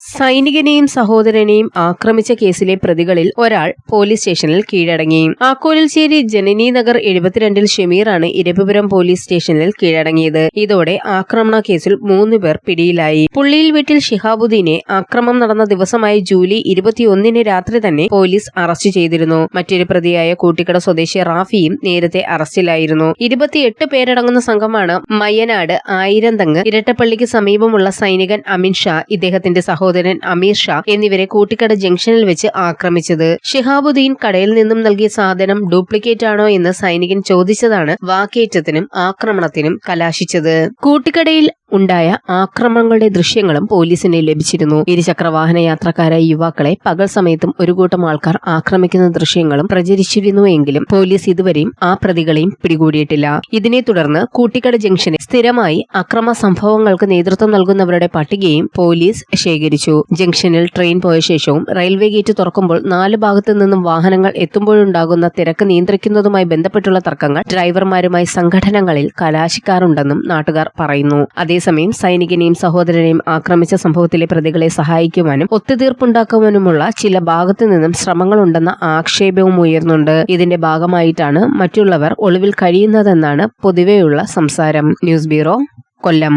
സൈനികനെയും സഹോദരനെയും ആക്രമിച്ച കേസിലെ പ്രതികളിൽ ഒരാൾ പോലീസ് സ്റ്റേഷനിൽ കീഴടങ്ങി. ആക്കോലിൽശ്ശേരി ജനനി നഗർ എഴുപത്തിരണ്ടിൽ ഷമീറാണ് ഇരവിപുരം പോലീസ് സ്റ്റേഷനിൽ കീഴടങ്ങിയത്. ഇതോടെ ആക്രമണ കേസിൽ മൂന്ന് പേർ പിടിയിലായി. പുള്ളിയിൽ വീട്ടിൽ ഷിഹാബുദ്ദീനെ ആക്രമം നടന്ന ദിവസമായ ജൂലൈ ഇരുപത്തിയൊന്നിന് രാത്രി തന്നെ പോലീസ് അറസ്റ്റ് ചെയ്തിരുന്നു. മറ്റൊരു പ്രതിയായ കൂട്ടിക്കട സ്വദേശി റാഫിയും നേരത്തെ അറസ്റ്റിലായിരുന്നു. ഇരുപത്തിയെട്ട് പേരടങ്ങുന്ന സംഘമാണ് മയ്യനാട് ആയിരന്തങ്ങ് ഇരട്ടപ്പള്ളിക്ക് സമീപമുള്ള സൈനികൻ അമിൻ ഷാ ഇദ്ദേഹത്തിന്റെ സഹോദരൻ അമീർ ഷാ എന്നിവരെ കൂട്ടിക്കട ജംഗ്ഷനിൽ വെച്ച് ആക്രമിച്ചത്. ഷിഹാബുദ്ദീൻ കടയിൽ നിന്നും നൽകിയ സാധനം ഡ്യൂപ്ലിക്കേറ്റ് ആണോ എന്ന് സൈനികൻ ചോദിച്ചതാണ് വാക്കേറ്റത്തിനും ആക്രമണത്തിനും കലാശിച്ചത്. കൂട്ടിക്കടയിൽ ഉണ്ടായ ആക്രമണങ്ങളുടെ ദൃശ്യങ്ങളും പോലീസിന് ലഭിച്ചിരുന്നു. ഇരുചക്രവാഹന യാത്രക്കാരായ യുവാക്കളെ പകൽ സമയത്തും ഒരു കൂട്ടം ആൾക്കാർ ആക്രമിക്കുന്ന ദൃശ്യങ്ങളും പ്രചരിച്ചിരുന്നുവെങ്കിലും പോലീസ് ഇതുവരെയും ആ പ്രതികളെയും പിടികൂടിയിട്ടില്ല. ഇതിനെ തുടർന്ന് കൂട്ടിക്കട ജംഗ്ഷനിൽ സ്ഥിരമായി അക്രമ സംഭവങ്ങൾക്ക് നേതൃത്വം നൽകുന്നവരുടെ പട്ടികയും പോലീസ് ശേഖരിച്ചു. ജംഗ്ഷനിൽ ട്രെയിൻ പോയ ശേഷവും റെയിൽവേ ഗേറ്റ് തുറക്കുമ്പോൾ നാല് ഭാഗത്തു നിന്നും വാഹനങ്ങൾ എത്തുമ്പോഴുണ്ടാകുന്ന തിരക്ക് നിയന്ത്രിക്കുന്നതുമായി ബന്ധപ്പെട്ടുള്ള തർക്കങ്ങൾ ഡ്രൈവർമാരുമായി സംഘടനകളിൽ കലാശിക്കാറുണ്ടെന്നും നാട്ടുകാർ പറയുന്നു. അതേസമയം സൈനികനെയും സഹോദരനെയും ആക്രമിച്ച സംഭവത്തിലെ പ്രതികളെ സഹായിക്കുവാനും ഒത്തുതീർപ്പുണ്ടാക്കുവാനുമുള്ള ചില ഭാഗത്തു നിന്നും ശ്രമങ്ങളുണ്ടെന്ന ആക്ഷേപവും ഉയർന്നുണ്ട്. ഇതിന്റെ ഭാഗമായിട്ടാണ് മറ്റുള്ളവർ ഒളിവിൽ കഴിയുന്നതെന്നാണ് പൊതുവെയുള്ള സംസാരം. News bureau Kollam.